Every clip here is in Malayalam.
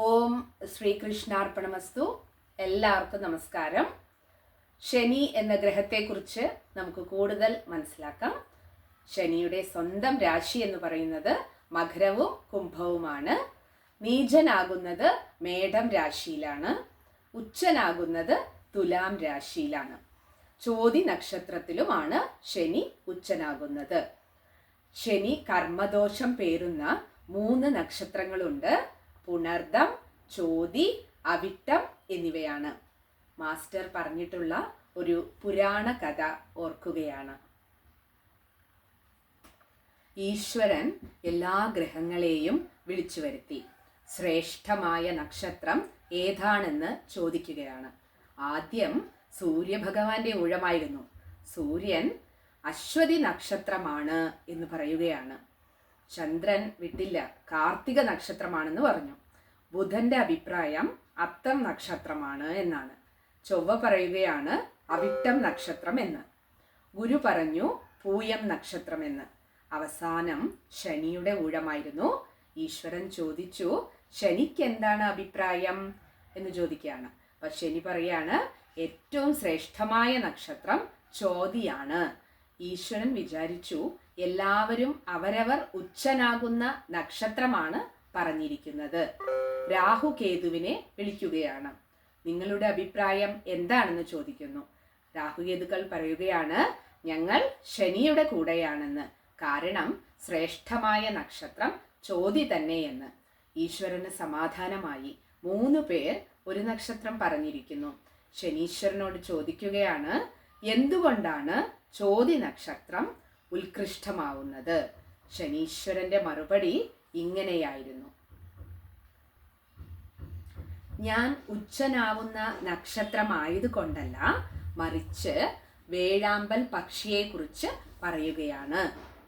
ഓം ശ്രീകൃഷ്ണാർപ്പണമസ്തു. എല്ലാവർക്കും നമസ്കാരം. ശനി എന്ന ഗ്രഹത്തെക്കുറിച്ച് നമുക്ക് കൂടുതൽ മനസ്സിലാക്കാം. ശനിയുടെ സ്വന്തം രാശി എന്ന് പറയുന്നത് മകരവും കുംഭവുമാണ്. നീചനാകുന്നത് മേടം രാശിയിലാണ്. ഉച്ചനാകുന്നത് തുലാം രാശിയിലാണ്. ചോതി നക്ഷത്രത്തിലുമാണ് ശനി ഉച്ചനാകുന്നത്. ശനി കർമ്മദോഷം പേരുന്ന മൂന്ന് നക്ഷത്രങ്ങളുണ്ട്. പുണർദം ചോതി അവിട്ടം എന്നിവയാണ്. മാസ്റ്റർ പറഞ്ഞിട്ടുള്ള ഒരു പുരാണ കഥ ഓർക്കുകയാണ്. ഈശ്വരൻ എല്ലാ ഗ്രഹങ്ങളെയും വിളിച്ചു വരുത്തി. ശ്രേഷ്ഠമായ നക്ഷത്രം ഏതാണെന്ന് ചോദിക്കുകയാണ്. ആദ്യം സൂര്യഭഗവാന്റെ ഊഴമായിരുന്നു. സൂര്യൻ അശ്വതി നക്ഷത്രമാണ് എന്ന് പറയുകയാണ്. ചന്ദ്രൻ വിട്ടില്ല. കാർത്തിക നക്ഷത്രമാണെന്ന് പറഞ്ഞു. ബുധന്റെ അഭിപ്രായം അത്തം നക്ഷത്രമാണ് എന്നാണ്. ചൊവ്വ പറയുകയാണ് അവിട്ടം നക്ഷത്രം എന്ന്. ഗുരു പറഞ്ഞു പൂയം നക്ഷത്രം എന്ന്. അവസാനം ശനിയുടെ ഊഴമായിരുന്നു. ഈശ്വരൻ ചോദിച്ചു ശനിക്ക് എന്താണ് അഭിപ്രായം? എന്ന് ചോദിക്കുകയാണ്. അപ്പൊ ശനി പറയാണ് ഏറ്റവും ശ്രേഷ്ഠമായ നക്ഷത്രം ചോതിയാണ്. ഈശ്വരൻ വിചാരിച്ചു എല്ലാവരും അവരവർ ഉച്ചനാകുന്ന നക്ഷത്രമാണ് പറഞ്ഞിരിക്കുന്നത്. രാഹു കേതുവിനെ വിളിക്കുകയാണ്. നിങ്ങളുടെ അഭിപ്രായം എന്താണെന്ന് ചോദിക്കുന്നു. രാഹുകേതുക്കൾ പറയുകയാണ് ഞങ്ങൾ ശനിയുടെ കൂടെയാണെന്ന്. കാരണം ശ്രേഷ്ഠമായ നക്ഷത്രം ചോതി തന്നെയെന്ന്. ഈശ്വരന് സമാധാനമായി മൂന്ന് പേർ ഒരു നക്ഷത്രം പറഞ്ഞിരിക്കുന്നു. ശനീശ്വരനോട് ചോദിക്കുകയാണ് എന്തുകൊണ്ടാണ് ചോതി നക്ഷത്രം ഉത്കൃഷ്ടമാവുന്നത്. ശനീശ്വരന്റെ മറുപടി ഇങ്ങനെയായിരുന്നു. ഞാൻ ഉച്ചനാവുന്ന നക്ഷത്രമായതുകൊണ്ടല്ല മറിച്ച് വേഴാമ്പൽ പക്ഷിയെക്കുറിച്ച് പറയുകയാണ്.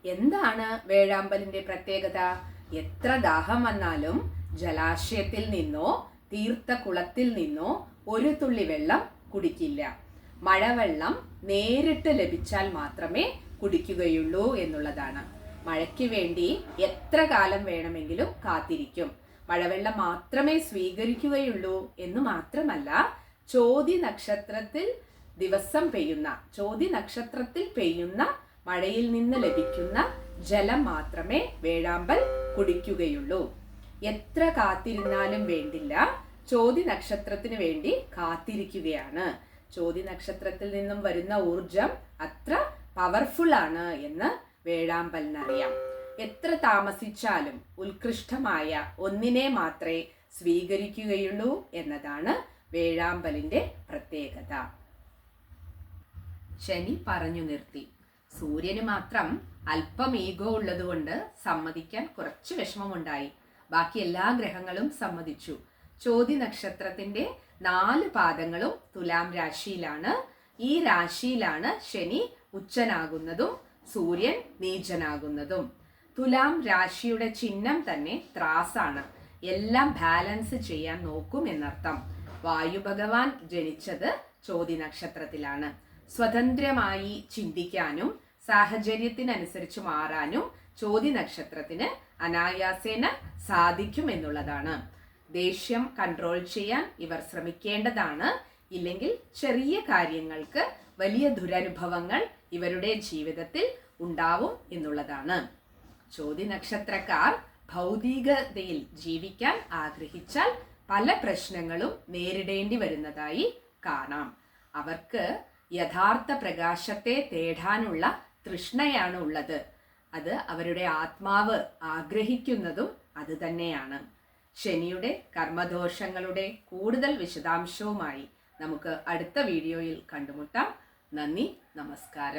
എന്താണ് വേഴാമ്പലിന്റെ പ്രത്യേകത? എത്ര ദാഹം വന്നാലും ജലാശയത്തിൽ നിന്നോ തീർത്ത കുളത്തിൽ നിന്നോ ഒരു തുള്ളി വെള്ളം കുടിക്കില്ല. മഴവെള്ളം നേരിട്ട് ലഭിച്ചാൽ മാത്രമേ കുടിക്കുകയുള്ളൂ എന്നുള്ളതാണ്. മഴയ്ക്ക് വേണ്ടി എത്ര കാലം വേണമെങ്കിലും കാത്തിരിക്കും. മഴവെള്ളം മാത്രമേ സ്വീകരിക്കുകയുള്ളൂ എന്ന് മാത്രമല്ല ചോതി നക്ഷത്രത്തിൽ ദിവസം പെയ്യുന്ന ചോതി നക്ഷത്രത്തിൽ പെയ്യുന്ന മഴയിൽ നിന്ന് ലഭിക്കുന്ന ജലം മാത്രമേ വേഴാമ്പൽ കുടിക്കുകയുള്ളൂ. എത്ര കാത്തിരുന്നാലും വേണ്ടില്ല ചോതി നക്ഷത്രത്തിന് വേണ്ടി കാത്തിരിക്കുകയാണ്. ചോതി നക്ഷത്രത്തിൽ നിന്നും വരുന്ന ഊർജം അത്ര പവർഫുൾ ആണ് എന്ന് വേഴാമ്പലിനറിയാം. എത്ര താമസിച്ചാലും ഉത്കൃഷ്ടമായ ഒന്നിനെ മാത്രമേ സ്വീകരിക്കുകയുള്ളൂ എന്നതാണ് വേഴാമ്പലിന്റെ പ്രത്യേകത. ശനി പറഞ്ഞു നിർത്തി. സൂര്യന് മാത്രം അല്പം ഈഗോ ഉള്ളതുകൊണ്ട് സമ്മതിക്കാൻ കുറച്ച് വിഷമമുണ്ടായി. ബാക്കി എല്ലാ ഗ്രഹങ്ങളും സമ്മതിച്ചു. ചോതി നക്ഷത്രത്തിന്റെ നാല് പാദങ്ങളും തുലാം രാശിയിലാണ്. ഈ രാശിയിലാണ് ശനി ഉച്ചനാകുന്നതും സൂര്യൻ നീചനാകുന്നതും. തുലാം രാശിയുടെ ചിഹ്നം തന്നെ ത്രാസാണ്. എല്ലാം ബാലൻസ് ചെയ്യാൻ നോക്കും എന്നർത്ഥം. വായു ഭഗവാൻ ജനിച്ചത് ചോതി നക്ഷത്രത്തിലാണ്. സ്വതന്ത്രമായി ചിന്തിക്കാനും സാഹചര്യത്തിനനുസരിച്ച് മാറാനും ചോതി നക്ഷത്രത്തിന് അനായാസേന സാധിക്കും എന്നുള്ളതാണ്. ദേഷ്യം കൺട്രോൾ ചെയ്യാൻ ഇവർ ശ്രമിക്കേണ്ടതാണ്. ഇല്ലെങ്കിൽ ചെറിയ കാര്യങ്ങൾക്ക് വലിയ ദുരനുഭവങ്ങൾ ഇവരുടെ ജീവിതത്തിൽ ഉണ്ടാവും എന്നുള്ളതാണ്. ചോതി നക്ഷത്രക്കാർ ഭൗതികതയിൽ ജീവിക്കാൻ ആഗ്രഹിച്ചാൽ പല പ്രശ്നങ്ങളും നേരിടേണ്ടി വരുന്നതായി കാണാം. അവർക്ക് യഥാർത്ഥ പ്രകാശത്തെ തേടാനുള്ള തൃഷ്ണയാണ് ഉള്ളത് അത് അവരുടെ ആത്മാവ് ആഗ്രഹിക്കുന്നതും അത് തന്നെയാണ്. ശനിയുടെ കർമ്മദോഷങ്ങളുടെ കൂടുതൽ വിശദാംശവുമായി നമുക്ക് അടുത്ത വീഡിയോയിൽ കണ്ടുമുട്ടാം. നന്ദി നമസ്കാരം.